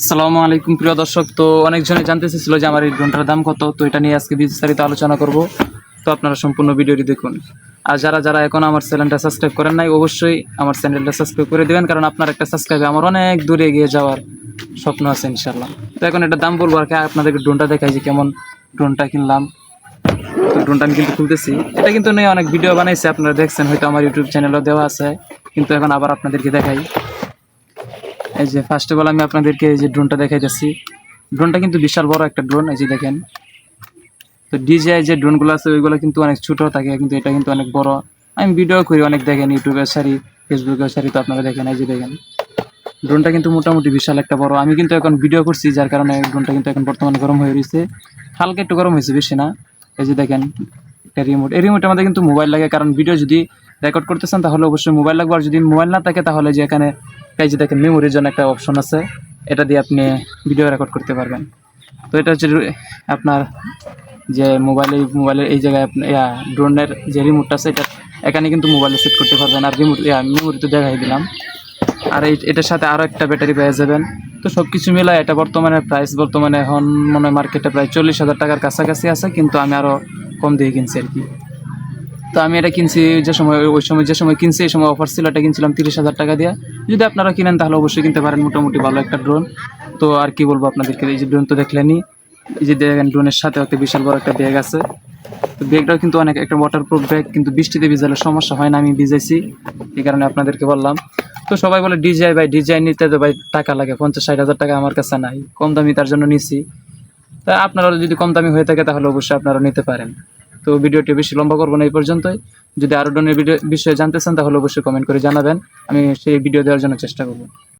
আসসালামু আলাইকুম প্রিয় দর্শক, তো অনেকজনে জানতে চেয়েছিল যে আমার এই ড্রোনটার দাম কত, তো এটা নিয়ে আজকে বিস্তারিত আলোচনা করব। তো আপনারা সম্পূর্ণ ভিডিওটি দেখুন। আর যারা যারা এখন আমার চ্যানেলটা সাবস্ক্রাইব করেন নাই, অবশ্যই আমার চ্যানেলটা সাবস্ক্রাইব করে দেবেন, কারণ আপনার একটা সাবস্ক্রাইবে আমার অনেক দূরে এগিয়ে যাওয়ার স্বপ্ন আছে ইনশাল্লাহ তো এখন এটা দাম বলব আর কি, আপনাদেরকে ড্রোনটা দেখাই যে কেমন ড্রোনটা কিনলাম। তো ড্রোনটা আমি কিন্তু খুলতেছি। এটা কিন্তু নিয়ে অনেক ভিডিও বানাইছে, আপনারা দেখছেন, হয়তো আমার ইউটিউব চ্যানেলও দেওয়া আছে, কিন্তু এখন আবার আপনাদেরকে দেখাই। এই যে ফার্স্ট অফ অল আমি আপনাদেরকে এই যে ড্রোনটা দেখাইতেছি। ড্রোনটা কিন্তু বিশাল বড় একটা ড্রোন এই যে দেখেন। তো ডিজিআই যে ড্রোনগুলো আছে, ওইগুলো কিন্তু অনেক ছোট থাকে, কিন্তু এটা কিন্তু অনেক বড়। আমি ভিডিও করি, অনেক দেখেন ইউটিউবে সারি ফেসবুকে সারি, তো আপনারা দেখেন, এই যে দেখেন। ড্রোনটা কিন্তু মোটামুটি বিশাল একটা বড়। আমি কিন্তু এখন ভিডিও করছি, যার কারণে ড্রোনটা কিন্তু এখন বর্তমানে গরম হয়ে রয়েছে হালকা একটু গরম হয়েছে, বেশি না। এই যে দেখেন, একটা রিমোট এই রিমোটের মধ্যে কিন্তু মোবাইল লাগে, কারণ ভিডিও যদি রেকর্ড করতেছেন, তাহলে অবশ্যই মোবাইল লাগবে। আর যদি মোবাইল না থাকে, তাহলে যে এখানে এই যে দেখেন মেমোরির জন্য একটা অপশন আছে। এটা দিয়ে আপনি ভিডিও রেকর্ড করতে পারবেন। তো এটা হচ্ছে আপনার যে মোবাইলে মোবাইলের এই জায়গায় ইয়া ড্রোনের যে রিমোটটা আছে, এটা এখানে কিন্তু মোবাইলে সেট করতে পারবেন। আর রিমোট ইয়া মেমোরি তো দেখাই দিলাম। আর এই এটার সাথে আরও একটা ব্যাটারি পেয়ে যাবেন। তো সব কিছু মিলায় এটা বর্তমানে প্রাইস বর্তমানে এখন মনে মার্কেটে প্রায় চল্লিশ হাজার টাকার কাছাকাছি আছে, কিন্তু আমি আরও কম দিয়ে কিনছি আর কি। তো আমি এটা কিনছি যে সময়, ওই সময়, যে সময় কিনছি, এই সময় অফার ছিল, এটা কিনছিলাম তিরিশ হাজার টাকা দিয়ে। যদি আপনারা কিনেন, তাহলে অবশ্যই কিনতে পারেন। মোটামুটি ভালো একটা ড্রোন তো আর কি বলব আপনাদেরকে, এই যে ড্রোন তো দেখলেনি এই যে দেখেন ড্রোনের সাথে একটা বিশাল বড় একটা ব্যাগ আছে। তো ব্যাগটাও কিন্তু অনেক, একটা ওয়াটারপ্রুফ ব্যাগ কিন্তু বৃষ্টিতে ভিজালে সমস্যা হয় না, আমি ভিজাইছি। এই কারণে আপনাদেরকে বললাম। তো সবাই বলে ডিজাই ভাই ডিজাই নিতে তো ভাই টাকা লাগে, পঞ্চাশ, ষাট হাজার টাকা আমার কাছে নাই। কম দামি তার জন্য নিছি। তা আপনারা যদি কম দামি হয়ে থাকে, তাহলে অবশ্যই আপনারা নিতে পারেন। তো ভিডিওটি বেশি লম্বা করব না এই পর্যন্তই। যদি আরও ডোনের বিষয়ে জানতে চান, তাহলে অবশ্যই কমেন্ট করে জানাবেন। আমি সেই ভিডিও দেওয়ার জন্য চেষ্টা করব।